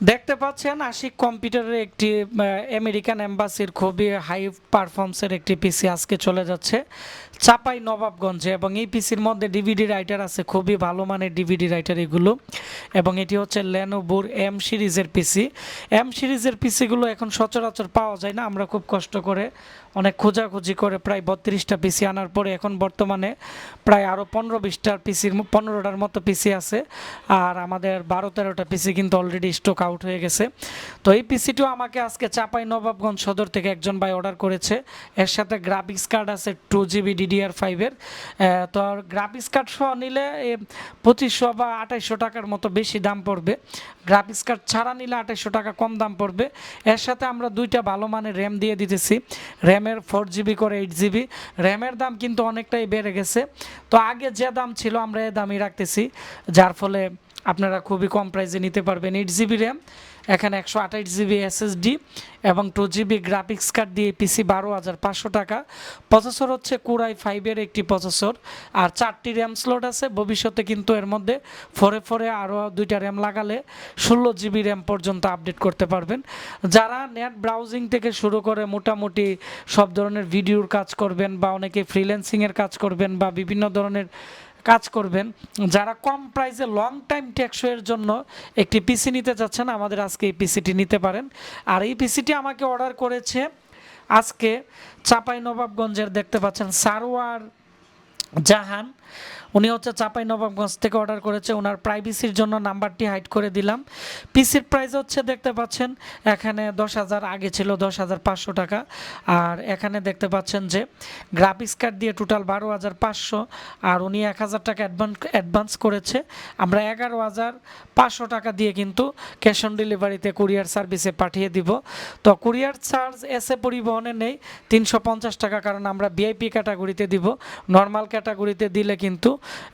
দেখতে পাচ্ছেন আশিক কম্পিউটারের একটি আমেরিকান এম্বাসির খুবই হাই পারফরমসের একটি পিসি আজকে চলে যাচ্ছে চাপাই নবাবগঞ্জে এবং এই পিসির মধ্যে ডিভিডি রাইটার আছে, খুবই ভালো মানের ডিভিডি রাইটার এগুলো এবং এটি হচ্ছে লেনোভোর এম সিরিজের পিসি এম সিরিজের পিসিগুলো এখন সচরাচর পাওয়া যায় না, আমরা খুব কষ্ট করে, অনেক খোঁজাখুঁজি করে প্রায় বত্রিশটা পিসি আনার পরে এখন বর্তমানে প্রায় আরও পনেরো বিশটার পিসির পনেরোটার মতো পিসি আছে। আর আমাদের বারো তেরোটা পিসি কিন্তু অলরেডি স্টক আউট হয়ে গেছে। তো এই পিসিটিও আমাকে আজকে চাপাই নবাবগঞ্জ সদর থেকে একজন ভাই অর্ডার করেছে। এর সাথে গ্রাফিক্স কার্ড আছে টু জিবি ডিডিআর ফাইভের তো গ্রাফিক্স কার্ড সহ নিলে পঁচিশশো বা আঠাইশশো টাকার মতো বেশি দাম পড়বে। গ্রাফিক্স কার্ড ছাড়া নিলে আঠাইশশো টাকা কম দাম পড়বে। এর সাথে আমরা দুইটা ভালো মানের র্যাম দিয়ে দিতেছি। র্যামের ফোর জিবি করে এইট জিবি র্যামের দাম কিন্তু অনেকটাই বেড়ে গেছে। তো আগে যে দাম ছিল আমরা এ দামই রাখতেছি, যার ফলে আপনারা খুবই কম প্রাইসে নিতে পারবেন এইট জিবি র্যাম এখানে একশো আঠাশ জিবি এসএসডি এবং টু জিবি গ্রাফিক্স কার্ড দিয়ে পিসি বারো হাজার পাঁচশো টাকা। প্রসেসর হচ্ছে কুরাই ফাইভের একটি প্রসেসর আর চারটি র্যাম স্লট আছে। ভবিষ্যতে কিন্তু এর মধ্যে ফোরে ফোরে আরও দুইটা র্যাম লাগালে ষোলো জিবি র্যাম পর্যন্ত আপডেট করতে পারবেন। যারা নেট ব্রাউজিং থেকে শুরু করে মোটামুটি সব ধরনের ভিডিওর কাজ করবেন বা অনেকে ফ্রিল্যান্সিংয়ের কাজ করবেন বা বিভিন্ন ধরনের কাজ করবেন। যারা কম প্রাইসে লং টাইম টেকসইয়ের জন্য একটি পিসি নিতে চাচ্ছেন, আমাদের আজকে এই পিসিটি নিতে পারেন। আর এই পিসিটি আমাকে অর্ডার করেছে আজকে চাপাই নবাবগঞ্জের, দেখতে পাচ্ছেন, সারোয়ার জাহান। উনি হচ্ছে চাপাই নবাবগঞ্জ থেকে অর্ডার করেছে ওনার প্রাইভেসির জন্য নাম্বারটি হাইড করে দিলাম। পিসির প্রাইস হচ্ছে দেখতে পাচ্ছেন, এখানে দশ হাজার, আগে ছিল দশ হাজার পাঁচশো টাকা। আর এখানে দেখতে পাচ্ছেন যে গ্রাফিক্স কার্ড দিয়ে টোটাল বারো হাজার পাঁচশো, আর উনি এক হাজার টাকা অ্যাডভান্স অ্যাডভান্স করেছে। আমরা এগারো হাজার পাঁচশো টাকা দিয়ে কিন্তু ক্যাশ অন ডেলিভারিতে কুরিয়ার সার্ভিসে পাঠিয়ে দিব। তো কুরিয়ার চার্জ এসে পরিবহনে নেই, তিনশো পঞ্চাশ টাকা, কারণ আমরা ভিআইপি ক্যাটাগরিতে দিব। নর্মাল ক্যাটাগরিতে দিলে কিন্তু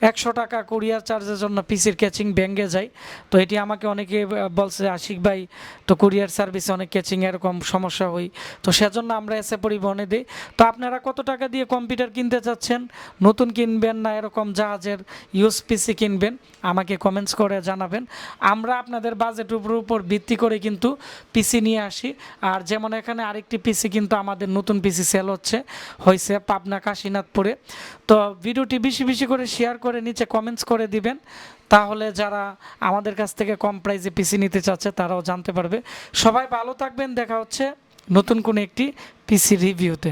একশো টাকা কুরিয়ার চার্জের জন্য পিসির ক্যাচিং ব্যাঙ্গে যায়। তো এটি আমাকে অনেকে বলছে, আশিক ভাই, তো কুরিয়ার সার্ভিসে অনেক ক্যাচিং এরকম সমস্যা হয়। তো সেজন্য আমরা এসে পরিবহনে দিই। তো আপনারা কত টাকা দিয়ে কম্পিউটার কিনতে চাচ্ছেন? নতুন কিনবেন না এরকম জাহাজের ইউজ পিসি কিনবেন? আমাকে কমেন্টস করে জানাবেন। আমরা আপনাদের বাজেটের উপর উপর ভিত্তি করে কিন্তু পিসি নিয়ে আসি। আর যেমন এখানে আরেকটি পিসি কিন্তু আমাদের নতুন পিসি সেল হচ্ছে, হয়েছে পাবনা কাশীনাথপুরে। তো ভিডিওটি বেশি বেশি করে শেয়ার করে নিচে কমেন্টস করে দিবেন। তাহলে যারা আমাদের কাছ থেকে কম প্রাইসে পিসি নিতে চাচ্ছে, তারাও জানতে পারবে। সবাই ভালো থাকবেন, দেখা হচ্ছে নতুন কোনো একটি পিসি রিভিউতে